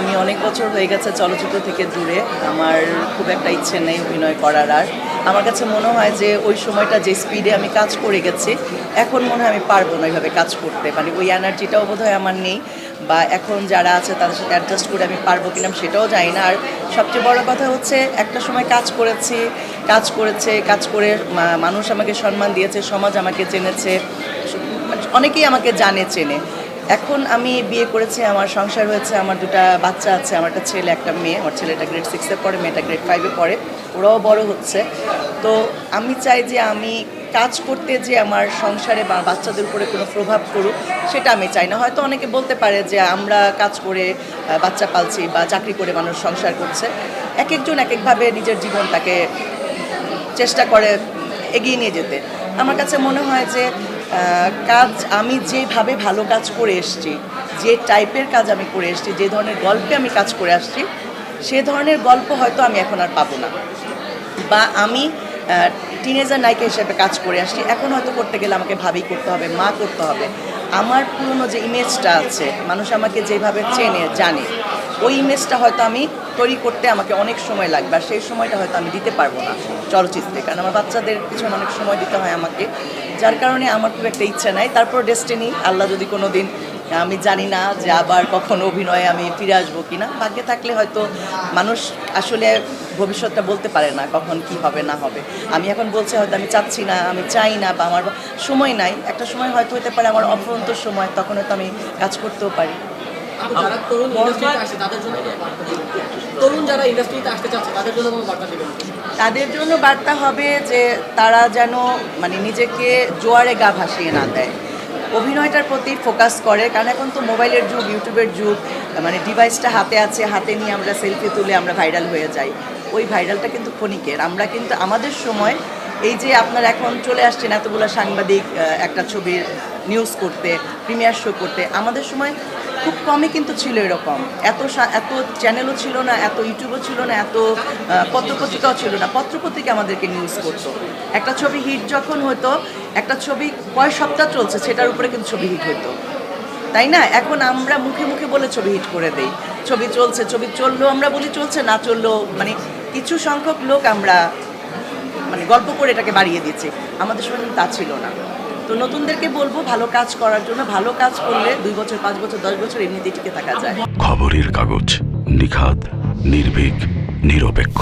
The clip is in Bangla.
আমি অনেক বছর হয়ে গেছে চলচ্চিত্র থেকে দূরে। আমার খুব একটা ইচ্ছে নেই অভিনয় করার আর। আমার কাছে মনে হয় যে ওই সময়টা যে স্পিডে আমি কাজ করে গেছি, এখন মনে হয় আমি পারব না ওইভাবে কাজ করতে। মানে ওই এনার্জিটাও বোধহয় আমার নেই বা এখন যারা আছে তাদের সাথে অ্যাডজাস্ট করে আমি পারব কিনা সেটাও জানি না। আর সবচেয়ে বড় কথা হচ্ছে একটা সময় কাজ করেছি, কাজ করেছে, কাজ করে মানুষ আমাকে সম্মান দিয়েছে, সমাজ আমাকে চেনেছে মানে অনেকেই আমাকে জানে, চেনে। এখন আমি বিয়ে করেছি, আমার সংসার হয়েছে, আমার দুটো বাচ্চা আছে, আমার একটা ছেলে, একটা মেয়ে, আমার ছেলেটা গ্রেড সিক্সে পড়ে, মেয়েটা গ্রেড ফাইভে পড়ে, ওরাও বড় হচ্ছে। তো আমি চাই যে আমি কাজ করতে যে আমার সংসারে বা বাচ্চাদের উপরে কোনো প্রভাব করুক সেটা আমি চাই না। হয়তো অনেকে বলতে পারে যে আমরা কাজ করে বাচ্চা পালছি বা চাকরি করে মানুষ সংসার করছে। এক একজন এক একভাবে নিজের জীবনটাকে চেষ্টা করে এগিয়ে নিয়ে যেতে। আমার কাছে মনে হয় যে কাজ আমি যেভাবে ভালো কাজ করে এসেছি, যে টাইপের কাজ আমি করে এসেছি, যে ধরনের গল্পে আমি কাজ করে আসছি, সে ধরনের গল্প হয়তো আমি এখন আর পাবো না। বা আমি টিনেজার নায়িকা হিসেবে কাজ করে আসছি, এখন হয়তো করতে গেলে আমাকে ভাবি করতে হবে, মা করতে হবে। আমার পুরনো যে ইমেজটা আছে, মানুষ আমাকে যেভাবে চেনে, জানে, ওই ইমেজটা হয়তো আমি তৈরি করতে আমাকে অনেক সময় লাগবে আর সেই সময়টা হয়তো আমি দিতে পারব না চলচ্চিত্রে কারণ আমার বাচ্চাদের পিছনে অনেক সময় দিতে হয় আমাকে। যার কারণে আমার খুব একটা ইচ্ছা নাই। তারপর ডেস্টিনি আল্লাহ যদি কোনো দিন আমি জানি না যে আবার কখন অভিনয়ে আমি ফিরে আসব কিনা। ভাগ্যে থাকলে হয়তো মানুষ আসলে ভবিষ্যৎটা বলতে পারে না কখন কি হবে না হবে। আমি এখন বলছি হয়তো আমি চাচ্ছি না আমি চাই না বা আমার সময় নাই। একটা সময় হয়তো হতে পারে আমার অফুরন্ত সময় তখন হয়তো আমি কাজ করতেও পারি। তাদের জন্য? তরুণ যারা ইন্ডাস্ট্রিতে আসতে চাচ্ছে, তাদের জন্য কোনো বার্তা তাদের জন্য বার্তা হবে যে তারা যেন মানে নিজেকে জোয়ারে গা ভাসিয়ে না দেয়। অভিনয়টার প্রতি ফোকাস করে, কারণ এখন তো মোবাইলের যুগ, ইউটিউবের যুগ মানে ডিভাইসটা হাতে আছে, হাতে নিয়ে আমরা সেলফি তুলে আমরা ভাইরাল হয়ে যাই। ওই ভাইরালটা কিন্তু ক্ষণিকের। আমরা কিন্তু, আমাদের সময় এই যে আপনার এখন চলে আসছেন এতগুলো সাংবাদিক একটা ছবির নিউজ করতে প্রিমিয়ার শো করতে, আমাদের সময় খুব কমই কিন্তু ছিল এরকম। এত এত চ্যানেলও ছিল না, এত ইউটিউবও ছিল না, এত পত্রপত্রিকাও ছিল না। পত্রপত্রিকা আমাদেরকে নিউজ করতো। একটা ছবি হিট যখন হতো, একটা ছবি কয় সপ্তাহ চলছে, সেটার উপরে কিন্তু ছবি হিট হতো। তাই না? এখন আমরা মুখে মুখে বলে ছবি হিট করে দেই। ছবি চলছে, ছবি চললেও আমরা বলি চলছে, না চললেও মানে কিছু সংখ্যক লোক আমরা মানে গল্প করে এটাকে বাড়িয়ে দিচ্ছি। আমাদের সময় তা ছিল না। তো নতুনদেরকে বলব, ভালো কাজ করার জন্য ভালো কাজ করলে দুই বছর, পাঁচ বছর, দশ বছর এমনিতেই টিকে থাকা যায়। খবরের কাগজ নিখাদ, নির্ভীক, নিরপেক্ষ।